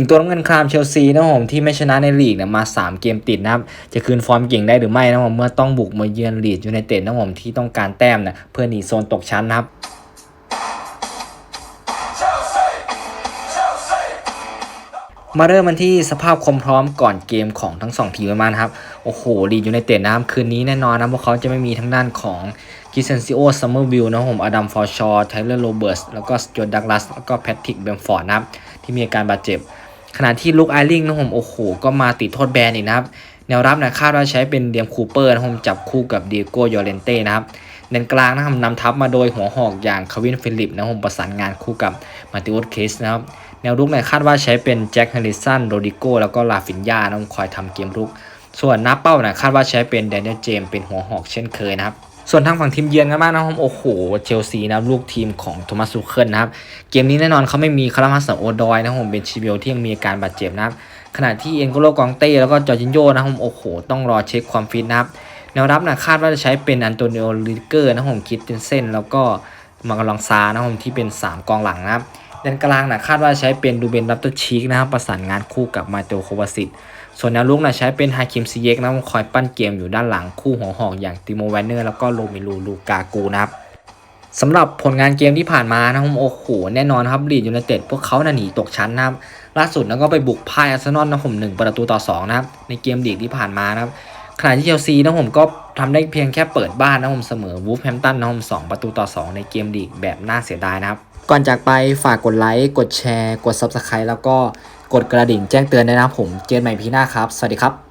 สิงโตน้ำเงินครามเชลซีนะผมที่ไม่ชนะในลีกเนี่ยมา 3 เกมติดนะครับ จะคืนฟอร์มเก่งได้หรือไม่นะครับผมเมื่อต้องบุกมาเยือนลีดยูไนเต็ดนะผมที่ต้องการแต้มนี่ยเพื่อหนีโซนตกชั้นนะครับมาเริ่มกันที่สภาพความพร้อมก่อนเกมของทั้ง2ทีมกันมานะครับ โอ้โหลีดยูไนเต็ดนะครับ คืนนี้แน่นอนนะพวกเขาจะไม่มีทั้งด้านของกิเซนซิโอซัมเมอร์วิลนะผมอดัมฟอร์ชอร์ไทเลอร์โรเบิร์ตแล้วก็สจวตดักลัสแล้วก็แพทริกเบมฟอร์ดนะครับ ที่มีอาการบาดเจ็บ ขณะที่ลุกไอริงนะผมโอ้โห ก็มาติดโทษแบนอีกนะครับ แนวรับนะคาดว่าใช้เป็นเดียมคูเปอร์นะผมจับคู่กับเดียโกยอเรนเต้นะครับเน้นกลางนะครับนำทัพมาโดยหัวหอกอย่างคาวินฟิลิปนะผมประสานงานคู่กับมาติอุสเคสนะครับแนวรุกเนี่ยคาดว่าใช้เป็นแจ็คเฮลิสันโรดิโกแล้วก็ลาฟินยานะคอยทำเกมรุก ส่วนหน้าเป้านี่ยคาดว่าใช้เป็นแดเนียลเจมเป็นหัวหอกเช่นเคยนะครับ ส่วนทางฝั่งทีมเยือนกันบ้างนะครับ โอ้โห เชลซีนะลูกทีมของโทมัสซูเคิลนะครับ เกมนี้แน่นอนเขาไม่มีคารามัสโอดอยนะครับผมเป็นชิเบลที่ยังมีอาการบาดเจ็บนะครับ ขณะที่เอ็นโกโลกองเต้แล้วก็จอร์จินโยนะครับโอ้โห ต้องรอเช็คความฟิตนะครับแนวรับนะคาดว่าจะใช้เป็นอันโตนิโอลิเกอร์นะครับผมคิดเตนเซนแล้วก็มากำลังซานะครับผมที่เป็น 3 กองหลังนะครับ แดนกลางนะคาดว่าใช้เป็นดูเบนรัตเตอร์ชีกนะครับประสานงานคู่กับมาเตโควาซิตส่วนแนวลุกนะใช้เป็นฮาคิมซีเยกนะครับคอยปั้นเกมอยู่ด้านหลังคู่หัวหอกอย่างติโมแวนเนอร์แล้วก็โรมิลูลูกากูนะครับสำหรับผลงานเกมที่ผ่านมานะครับโอ้โหแน่นอนครับลีดยูไนเต็ดพวกเขาน่ะหนีตกชั้นนะครับล่าสุดแล้วก็ไปบุกพ่ายอาร์เซนอลนะผมหนึ่งประตูต่อสองนะครับในเกมลีกที่ผ่านมานะครับ ขณะที่เชลซีนะผมก็ทำได้เพียงแค่เปิดบ้านนะผมเสมอวูฟแฮมตันนะผมสองประตูต่อสองในเกมดีกแบบน่าเสียดายนะครับ ก่อนจากไปฝากกดไลค์กดแชร์ กด Subscribe แล้วก็กดกระดิ่งแจ้งเตือนด้วยนะผม เจอกันใหม่พีหน้าครับ สวัสดีครับ